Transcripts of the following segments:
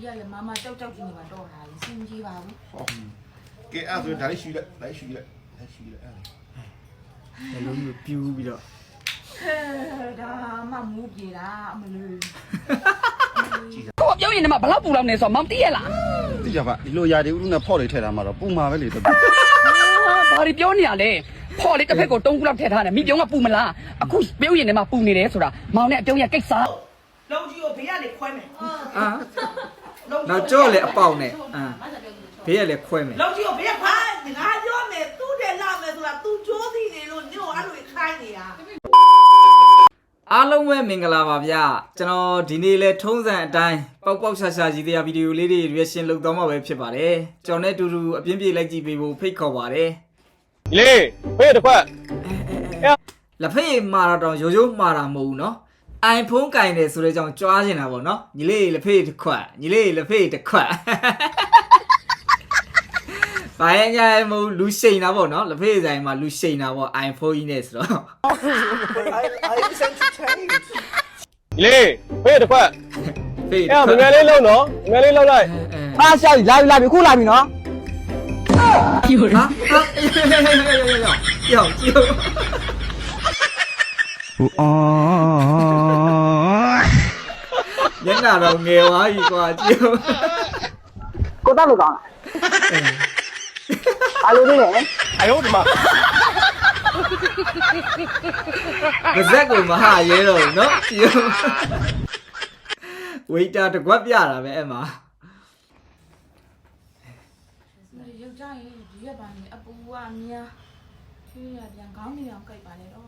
ကြီးကလည်းမမတောက်တောက်ကြီးနေမှာတော့တာလေစင်ကြီးပါဘူးဟောကဲအဲ့ဒါဆိုဒါလေးရှူလိုက်ဒါလေးရှူလိုက်ဒါရှူလိုက်အဲ့ဒါဘယ်လိုမျိုးပြူးပြီးတော့ဟဲဒါမှမူးပြေတာအမလို့ကိုပြောရင်လည်းဘလောက်ပူလောက်နေဆိုတော့မောင်တည့်ရလားတိကြပါဒီလိုຢာဒီဥရုနဲ့ဖော့လေးထည့်ထားမှာတော့ပူမှာပဲလေတပည့်ဘာဒီပြောနေရလဲဖော်လေးတစ်ဖက်ကိုတုံးကူလောက်ထည့်ထားတယ်မိပြုံးကပူမလားအခုပြောရင်လည်းမပူနေတယ်ဆိုတာမောင်နဲ့အပြုံးရကိစ္စလုံးကြီးကိုဘေးကနေခွဲမယ်အာ နောက်ကြော့လေအပေါက်နဲ့အာဘေးကလည်းခွဲမယ် လုံးကြီးကိုဘေးကဖားငါပြောမယ်သူ့တဲ့လာမယ်ဆိုတာ तू ကြိုးစီနေလို့ညို့အဲ့လိုခိုင်းနေတာ အားလုံးပဲမင်္ဂလာပါဗျကျွန်တော်ဒီနေ့လဲထုံးစံအတိုင်းပေါက်ပေါက်ရှာရှာကြီးတရားဗီဒီယိုလေးတွေ reaction လုပ်သွားမှာပဲဖြစ်ပါတယ်ကျွန်တော်နဲ့အတူတူအပြင်းပြေးလိုက်ကြည့်ပေးဖို့ဖိတ်ခေါ်ပါတယ် လေးဖေးတစ်ခွက် လက်ဖက်ရည်မှာတော့ရိုးရိုးမှာတာမဟုတ်ဘူးเนาะ iPhone ကင်တယ်ဆိုတဲ့ကြောင့်ကြွားနေတာပေါ့နော်ညီလေးလက်ဖေးတစ်ခွက်ညီလေးလက်ဖေးတစ်ခွက်ဘာရညာမဟုတ်လူရှိန်တာပေါ့နော်လက်ဖေးဆိုင်မှာလူရှိန်တာပေါ့ iPhone ကြီးနဲ့ဆိုတော့ I I sent to change လေဖေးတစ်ခွက်ဖေးအဲ့တော့ငယ်လေးလုံးနော်ငယ်လေးလုံးလိုက်အားရှောက်လာပြီလာပြီခုလာပြီနော်ပြောရဟာယောယောယောယောယောယောယောယောအော် ညနာတော့ငယ်သွားပြီကွာကြည့်ကိုတက်လို့ကောင်းလားအလိုလေးနဲ့哎呦我的妈！ပါဇက်ကိုမဟာရဲတော့ဘူးနော်ကြည့်ဝေတာတကွက်ပြတာပဲအဲ့မှာရုပ်ကြရင်ဒီရက်ပိုင်းအပူကများချွေးရပြန်ခေါင်းနေအောင်ကြိုက်ပါလေတော့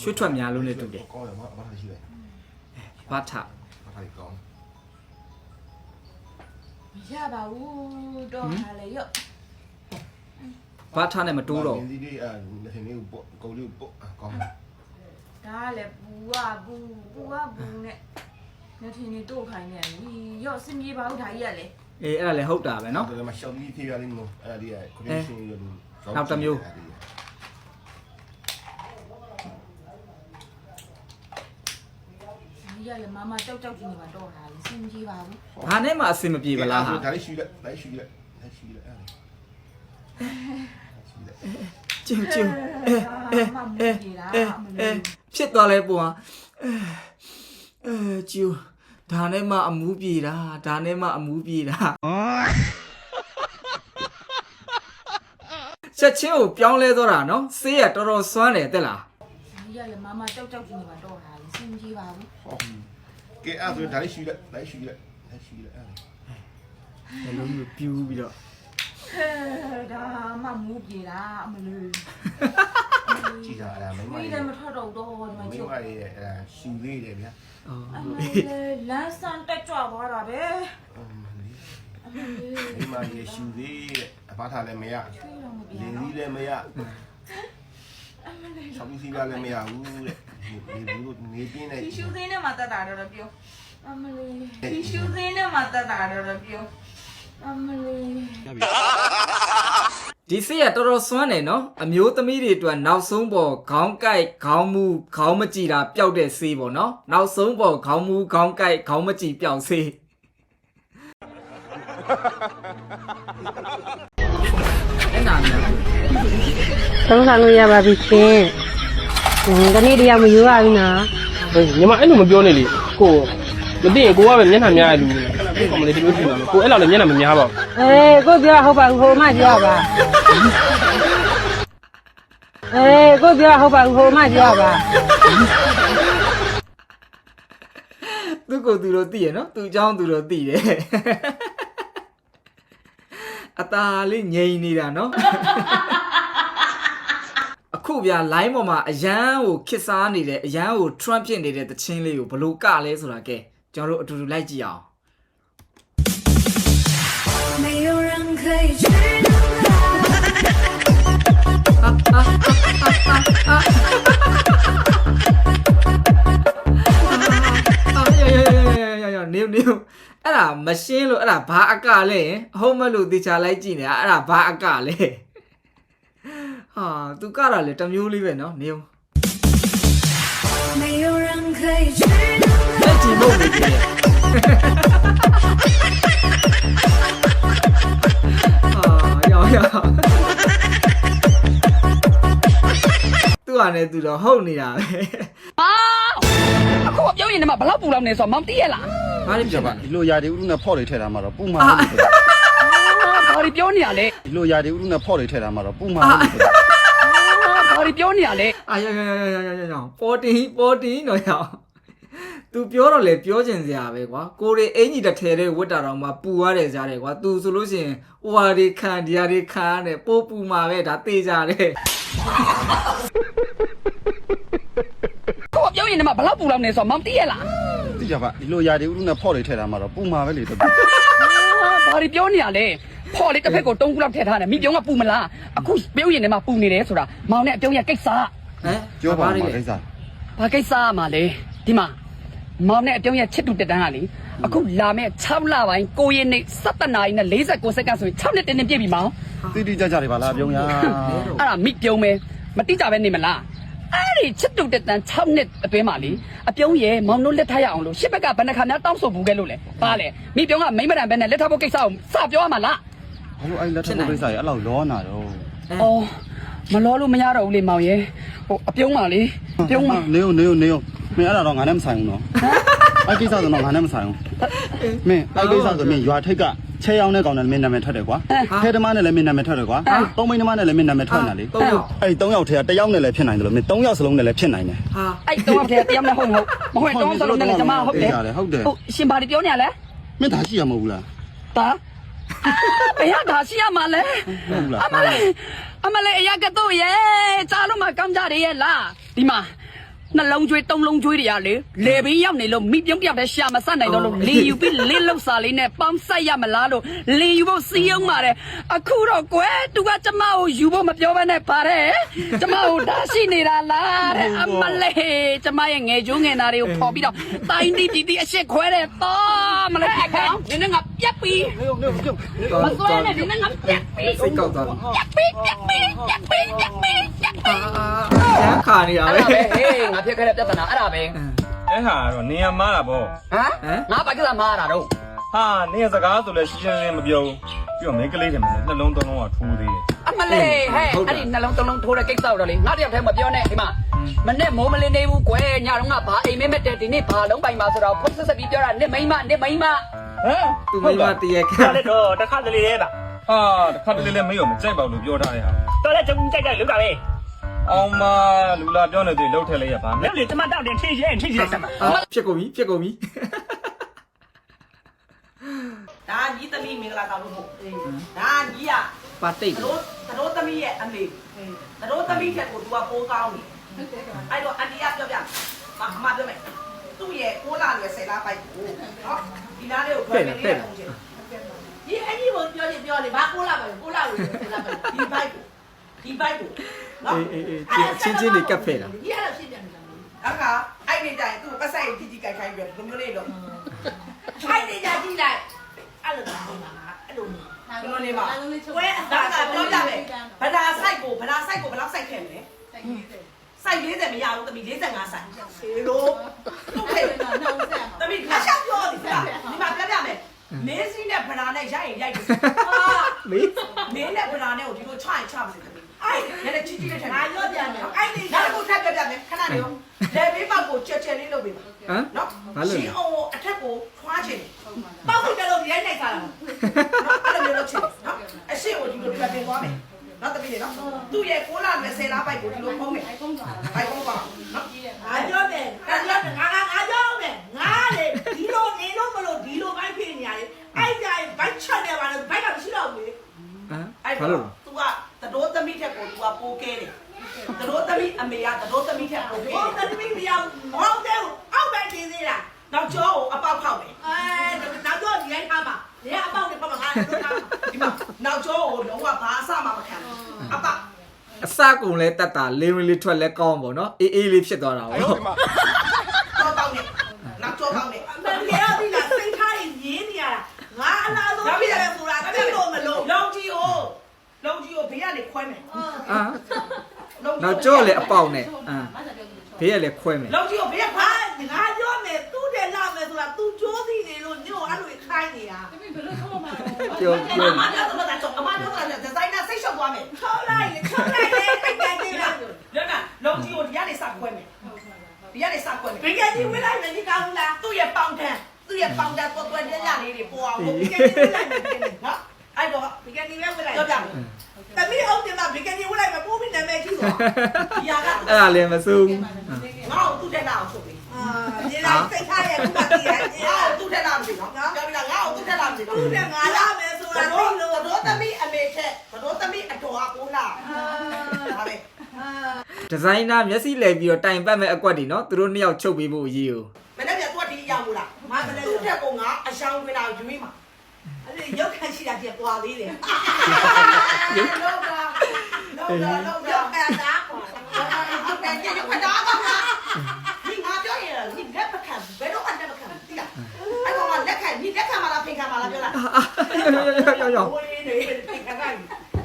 ချွတ်ထွက်များလို့နဲ့တူတယ် ကောင်းတယ်မမမရှိပဲ ဘာထ ဘာသာကောင်း မရပါဘူးတော့ဟာလေရော့ ဘာထနဲ့မတိုးတော့ ဒီလေးအဲ့လက်ထင်လေးကိုပေါ့ကိုလေးကိုပေါ့ကောင်း ဒါကလည်းပူကပူပူကပူနဲ့နှစ်ထင်းနေတို့ခိုင်းနေပြီရော့စင်ကြီးပါဘူးဒါကြီးကလည်း အေးအဲ့ဒါလည်းဟုတ်တာပဲเนาะ ဒါမှရှောင်းကြီးဖြေရလိမ့်မို့အဲ့ဒီကခရီးရှင်ရလို့ နောက်တစ်မျိုး ဒီကလည်းမမတောက်တောက်ကြီးနေမှာတော့တာလေစင်ကြီးပါဘူးဘာနဲ့မှအဆင်မပြေဗလားဟာဒါလေးရှူလိုက်ဒါလေးရှူလိုက်ဒါရှူလိုက်အဲ့ဒါရှူလိုက်ကျင်းကျင်းဒါမှမူးပြေတာအမအဲလို့ဖြစ်သွားလဲပုံဟာအဲအဲကျူဒါနဲ့မှအမူးပြေတာဒါနဲ့မှအမူးပြေတာချက်ချင်းကိုပြောင်းလဲသွားတာနော်ဆေးရတော်တော်စွမ်းတယ်တဲ့လား ဒီကလည်းမမတောက်တောက်ကြီးနေမှာတော့တာလေစင်ကြီးပါဘူးဟောကဲအဲ့ဒါဆိုဒါလေးရှူလိုက်ဒါလေးရှူလိုက်ဒါရှူလိုက်အဲ့ဒါဘယ်လိုမျိုးပြူးပြီးတော့ဟဲဒါမှမူးပြေတာအမလို့ကြည့်ကြအဲ့ဒါမိမဒီလေးလည်းမထွက်တော့တော့ဒီမှာမိချုပ်မလေးအဲ့ဒါရှူသေးတယ်ဗျာအော်အမလေးလမ်းဆန်တက်ကြွသွားတာပဲအမလေးမိမလေးရှူသေးတယ်အဘာထားလည်းမရချွေးတော့မပြေလင်းတော့သီးလည်းမရ ဆောင်းစီးလည်းမရဘူးတဲ့နေဘူးနေပြင်းနေတီရှူးသေးနဲ့မှတက်တာတော့ပြောအမလေးတီရှူးသေးနဲ့မှတက်တာတော့ပြောအမလေးဒီဆေးရတော်တော်စွမ်းတယ်နော်အမျိုးသမီးတွေအတွက်နောက်ဆုံးပေါ်ခေါင်းကိုက်ခေါင်းမူခေါင်းမကြည်တာပျောက်တဲ့ဆေးပေါ့နော်နောက်ဆုံးပေါ်ခေါင်းမူခေါင်းကိုက်ခေါင်းမကြည်ပျောက်ဆေးအဲ့နာများသုံး ဆောင်လို့ရပါပြီရှင်။ဒီနေ့တယောက်မယူရဘူးနော် ညီမအဲ့လိုမပြောနဲ့လေကိုမသိရင်ကိုကပဲမျက်နှာများရလူလေကိုကမလေးဒီလိုဖြစ်မှာကိုအဲ့လောက်လည်းမျက်နှာမများပါဘူး ။အေးကိုပြောဟုတ်ပါဘူးဟိုမှပြောပါ။အေးကိုပြောဟုတ်ပါဘူးဟိုမှပြောပါ သူကိုသူတို့သိရနော်သူเจ้าသူတို့သိတယ်အตาလေးငြိမ်နေတာနော်အ ခုဗျာ line ပေါ်မှာအရန်ကိုခစ်စားနေတယ်အရန်ကို Trump ဖြစ်နေတဲ့တချင်းလေးကိုဘလို့ကလဲဆိုတာကဲကျွန်တော်တို့အတူတူလိုက်ကြည့်အောင် 没有人可以取代它。 အာရရရရရရနေနေအဲ့ဒါမရှင်းလို့အဲ့ဒါဘာအကလဲအဟုတ်မလို့တေချာလိုက်ကြည့်နေတာအဲ့ဒါဘာအကလဲ ဟာသူကတာလေတစ်မျိုးလေးပဲနော်နေအောင်没有人可以取代လက်ကျင်လို့နေတယ်ဟာရောက်ရောက်သူ့ဟာနဲ့သူတော့ဟုတ်နေတာပဲဟာအခုကပြောရင်တည်းမှာဘလောက်ပူလောက်နေဆိုတော့မောင်တီးရလား ဘာလို့ဒီဖြစ်ပါ လိုရာဒီဥရုနဲ့ဖော့တွေထည့်ထားမှာတော့ပူမှာလို့ဆိုတာ ဘာတွေပြောနေရလဲ ဒီလိုຢာဒီဥရုနဲ့ဖော့တွေထည့်ထားမှာတော့ပူမှာပဲလေတော် ဘာတွေပြောနေရလဲ အာရရရရရရရပေါ်တင်ပေါ်တင်တော့ရအောင် तू ပြောတော့လေပြောချင်စရာပဲကွာကိုရီအင်ကြီးတစ်ထည်တဲ့ဝတ်တာတော့မှပူရတယ်ကြားတယ်ကွာ तू ဆိုလို့ရှိရင်ဟိုဟာဒီခံဒီဟာဒီခံရတယ်ပိုးပူမှာပဲဒါတေးကြတယ် အခုကပြောရင်လည်းမဘလောက်ပူလောက်နေဆိုတော့မောင်သိရလား သိကြပါဒီလိုຢာဒီဥရုနဲ့ဖော့တွေထည့်ထားမှာတော့ပူမှာပဲလေတော် ဘာတွေပြောနေရလဲ ဖော်လေးတစ်ဖက်ကိုတုံးကူလောက်ထည့်ထားတယ်မိပြုံးကပူမလားအခုပြောရင်လည်းမပူနေတယ်ဆိုတာမောင်နဲ့အပြုံးရဲ့ကိစ္စဟမ်ပြောပါဘာမှာလဲကိစ္စဘာကိစ္စမှလဲဒီမှာမောင်နဲ့အပြုံးရဲ့ချစ်တူတက်တန်းကလေအခုလာမဲ့6လပိုင်း9ရက်နေ့17နာရီနဲ့49စက္ကန့်ဆိုရင်6နှစ်တင်းတင်းပြည့်ပြီမောင်တိတိကျကျတွေပါလားပြုံးရအဲ့ဒါမိပြုံးပဲမတိကြပဲနေမလားအဲ့ဒီချစ်တူတက်တန်း6နှစ်အတွင်းမှာလေအပြုံးရဲ့မောင်တို့လက်ထပ်ရအောင်လို့ရှစ်ဘက်ကဘယ်နှခါများတောင်းဆိုဘူးခဲ့လို့လဲဘာလဲမိပြုံးကမိမ့်မတန်ပဲနဲ့လက်ထပ်ဖို့ကိစ္စကိုစပြောရမှာလား ဘာလို့အဲ့လက်ထပ်ကိစ္စရအဲ့လောက်လောနာတော့အော်မလောလို့မရတော့ဘူးလေမောင်ရဲ့ဟိုအပြုံးပါလေပြုံးပါနေဦးနေဦးနေဦးမင်းအဲ့ဒါတော့ငါနဲ့မဆိုင်ဘူးနော်အဲ့ကိစ္စဆိုတော့ငါနဲ့မဆိုင်ဘူးမင်းအဲ့ကိစ္စဆိုမင်းရွာထိတ်ကချဲရောက်တဲ့ကောင်နဲ့မင်းနာမည်ထွက်တယ်ကွာခဲသမားနဲ့လည်းမင်းနာမည်ထွက်တယ်ကွာသုံးမိန်းသမားနဲ့လည်းမင်းနာမည်ထွက်နေလေသုံးယောက်အဲ့သုံးယောက်ထဲကတစ်ယောက်နဲ့လည်းဖြစ်နိုင်တယ်လို့မင်းသုံးယောက်စလုံးနဲ့လည်းဖြစ်နိုင်တယ်ဟာအဲ့တော့တည်းတရားမဟုတ်မဟုတ်မဟုတ်တော့စလုံးနဲ့ကျမဟုတ်တယ်ဟုတ်တယ်ဟုတ်ရှင်ဘာတွေပြောနေရလဲမင်းဒါရှိရမဟုတ်ဘူးလားတာ ဘယ်ရတာရှိရမှာလဲဟုတ်လားအမလေးအမလေးအရာကတော့ရဲ့ကြားလို့မကောင်းကြရရဲ့လားဒီမှာ နှလုံးကျွေးသုံးလုံးကျွေးတွေရလေလေဘင်းရောက်နေလို့မိပြုံးပြောက်တဲ့ရှာမဆက်နိုင်တော့လို့လေယူပြီးလေးလောက်စာလေးနဲ့ပေါင်းဆက်ရမလားလို့လေယူဖို့စီးအောင်ပါတယ်အခုတော့ကွယ်သူကကျမကိုယူဖို့မပြောဘဲနဲ့ပါတယ်ကျမကိုဒါရှိနေတာလားတဲ့အမလေးကျမရဲ့ငယ်ကျိုးငယ်နာတွေကိုပေါ်ပြီးတော့တိုင်းတီးတီးအရှက်ခွဲတဲ့တော့မလေးခေါင်းနင်းငါပြက်ပြီးနေဦးနေဦးပြုတ်မစွဲနဲ့နင်းငါပြက်ပြီးစိတ်ကောက်သွားပြီပြက်ပြီးပြက်ပြီးပြက်ပြီးပြက်ပြီးပြက်ပြီးအာရမ်းခါနေတာအဲ့ပဲဒါပဲဟေးငါဖြစ်ခဲ့တဲ့ပြဿနာအဲ့ဒါပဲအဲ့ဟာတော့နေရမားတာပေါ့ဟမ်ငါဘာကိစ္စမားတာတော့ဟာနေရစကားဆိုလဲရှင်းရှင်းလင်းလင်းမပြောဘူးပြီးတော့မင်းကလေးတယ်မလဲနှလုံးသုံးလုံးကထိုးသေးတယ်အမလေးဟဲ့အဲ့ဒီနှလုံးသုံးလုံးထိုးတဲ့ကိစ္စတော့လေငါတယောက်တည်းမပြောနဲ့ဒီမှာမနဲ့မိုးမလင်းနေဘူးကွယ်ညတော့ငါဘာအိမ်မဲမဲ့တဲ့ဒီနေ့ဘာလုံးပိုင်မှာဆိုတော့ဖုတ်ဆက်ဆက်ပြီးပြောတာနစ်မိမ့်မနစ်မိမ့်မဟမ်သူမိမတရက်ခဒါလည်းတော့တစ်ခါတလေလေးပါဟာတခါတလေလည်းမရောမကြိုက်ပါဘူးလို့ပြောထားတဲ့ဟာတော့လည်းကျုံကြိုက်ကြလုကပဲ အောင်မလူလာပြောနေသေးလှုပ်ထက်လိုက်ရပါမမလဲင်းလေတမတောက်တယ်ထိရင်ထိရင်စမ်းပါအာဖြစ်ကုန်ပြီဖြစ်ကုန်ပြီဒါညီသမီးမင်္ဂလာတောင်လို့ဟုတ်ဒါညီကပါတိတ်သတို့သတို့သမီးရဲ့အမေသတို့သမီးထက်ကို तू ကပိုးကောင်းနေအဲ့တော့အန်တီကပြောပြအမပြောမယ်သူ့ရဲ့ကိုးလာရွယ်ဆယ်လားပိုက်ကိုနော်ဒီနားလေးကိုထွက်နေတယ်ပုံချင်းဒီအကြီးကိုပြောရင်ပြောနေဘာကိုးလာပဲကိုးလာလို့ဆယ်လားပိုက်ဒီဘိုက်ကို ဒီဘိုက်ကိုနော်အေးအေးအေးချင်းချင်းလေးကပ်ဖဲ့တာဒီအဲ့လိုဖြစ်ပြန်နေတာအခါအဲ့ဒီတိုင်သူ့ပတ်ဆိုင်တိတိကြိုက်ခိုင်းပြီးတော့ဒီမျိုးလေးတော့ခိုင်းနေကြကြည့်လိုက်အဲ့လိုတော့မှာအဲ့လိုမျိုးဘယ်လိုနေပါဝဲအသာကပြောပြမယ်ဗဒါဆိုင်ကိုဗဒါဆိုင်ကိုဘယ်လောက်ဆိုင်ခဲ့မလဲဆိုင်40မရဘူးတမီ45ဆိုင်ရှေလို့ဟုတ်ကဲ့တမီခါရှောက်ပြောဒီကဒီမှာပြပြမယ်မင်းစီးနဲ့ဗဒါနဲ့ရိုက်ရင်ရိုက်တယ်ဟာမေးမင်းနဲ့ဗလာနဲ့ကိုဒီလိုချရင်ချပါစေ တမီးအဲ့လည်းချီချီလေးထည့်ငါရော့ပြန်မယ်အဲ့ဒီနောက်တစ်ခုထပ်ပြပြမယ်ခဏနေရောလေဘေးပေါက်ကိုချက်ချက်လေးလုပ်ပေးပါဟမ်နော်ဘာလို့ရှလဲင်းအောင်အထက်ကိုထွားချင်ပေါက်ပြီးကြလို့ရိုက်နိုင်စားလားနော်အဲ့လိုမျိုးလုပ်ချင်နော်အရှိကိုဒီလိုပြပြင်သွားမယ်နော်တပည့်နော်သူ့ရဲ့ကိုလာမယ်ဆယ်လားပိုက်ကိုဒီလိုဖုံးမယ်ပိုက်ဖုံးပါနော်ငါပြောမယ်ငါပြောငါငါငါပြောမယ်ငါလေဒီလိုနေလို့မလို့ဒီလိုဘိုက်ဖြစ်နေရတယ်အဲ့ကြိုင်ဘိုက်ချက်နေပါလေဘိုက်ကမရှိတော့ဘူးလေဟမ်အဲ့ဘာတော့လို့ तू ကသတို့သမီးထက်ကို तू က ပိုးကဲတယ်သတို့သမီးအမေကသတို့သမီးထက်ပိုးကဲတယ်ဟုတ်သမီးမရောက်မဟုတ်တဲ့အောက်ပဲနေသေးတာနောက်ကျောကိုအပေါက်ဖောက်တယ်အဲနောက်ကျောဒီတိုင်းထားပါနေအပေါက်နဲ့ပတ်မှာငါတို့ထားဒီမှာနောက်ကျောကိုလုံးဝဘာအစမှမခံဘူးအပေါက်အစကုန်လဲတက်တာလေးဝင်လေးထွက်လဲကောင်းပေါ့နော်အေးအေးလေးဖြစ်သွားတာပေါ့ တော့ပေါက်နေနောက်ကျောပေါက်နေအမေရောဒီလားစိတ်ထားရင်ရင်းနေရတာငါအလားဆုံးပြရတယ်ဆိုတာသိလို့မလို့လုံးကြီးကိုလုံးကြီးကိုဘေးကနေခွဲမယ် အာနောက်ကြော့လဲအပေါက်နဲ့အာဘေးကလည်းခွဲမယ်လောက်ကြီးကိုဘေးကဖားငါပြောမယ်သူ့တဲ့လာမယ်ဆိုတာ तू ကြိုးစီနေလို့ညို့အဲ့လိုခိုင်းနေတာပြောအပြောမပြောတော့တာတော့အမပြောတော့ဒီဇိုင်နာစိတ်ရှော့သွားမယ်ထောက်လိုက်လေထောက်လိုက်လေအဲ့ကန်တင်လာလောကလုံးကြီးကိုဒီကနေစခွဲမယ်ဒီကနေစခွဲမယ်ဘီကန်ကြီးဝေးလိုက်မယ်ဒီကောင်းလားသူ့ရဲ့ပေါင်တန်သူ့ရဲ့ပေါင်တန်ပေါ်ပေါ်ညညလေးတွေပေါ်အောင်ဘီကန်ကြီးဝေးလိုက်မယ်နော်အဲ့တော့ဘီကန်ကြီးပဲဝေးလိုက်တော့ပြမယ် တမီးအောင်တင်မှာဘီကန်ကြီးဝေးလိုက်မယ်ပိုးပြီးနာမည်ကြီးတော့ဒီဟာကအဲ့ဒါလည်းမစိုးဘူးငါ့ကိုသူ့တဲ့နာအောင်ဆိုပြီးအာဒီလိုက်စိတ်ထားရဲ့ခုမှတည်ရငါ့ကိုသူ့တဲ့နာမသိနော်ပြောပြီးလားငါ့ကိုသူ့တဲ့နာမသိနော်သူ့တဲ့ငါလာမယ်ဆိုတာသိလို့တော့သမီးအမေထက်တော့သမီးအတော်ကကိုလာဟာပဲဒီဇိုင်နာမျက်စိလဲပြီးတော့တိုင်ပတ်မဲ့အကွက်တွေနော်သူတို့နှစ်ယောက်ချုပ်ပေးဖို့အရေးကိုမနေ့ကသူကဒီရောက်ဘူးလားငါကလည်းသူ့တဲ့ကောင်ကအရှောင်းဝင်လာယူမိမှာအဲ့ဒီ ရောက်ခံရှိတာပြပွားသေးတယ်လောက်တာလောက်တာလောက်တာအဲ့ဒါကွာဟုတ်တယ်ညရောက်ခတာကွာဒီငါပြောရင်ဒီလက်ပခံဘယ်တော့မှလက်ပခံတိလားအဲ့ကောင်ကလက်ခံဒီလက်ခံမလားဖင်ခံမလားပြောလား ရောက်ရောက်ရောက် ဘိုးလေးတွေဖင်ခံလိုက်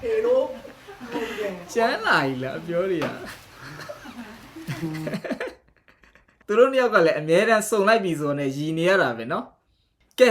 ဟေလို့ဟုတ်တယ် ကျန်းလာပြီလားအပြောတွေကသူတို့နှစ်ယောက်ကလည်းအမြဲတမ်းစုံလိုက်ပြီဆိုတော့ねရည်နေရတာပဲเนาะကဲ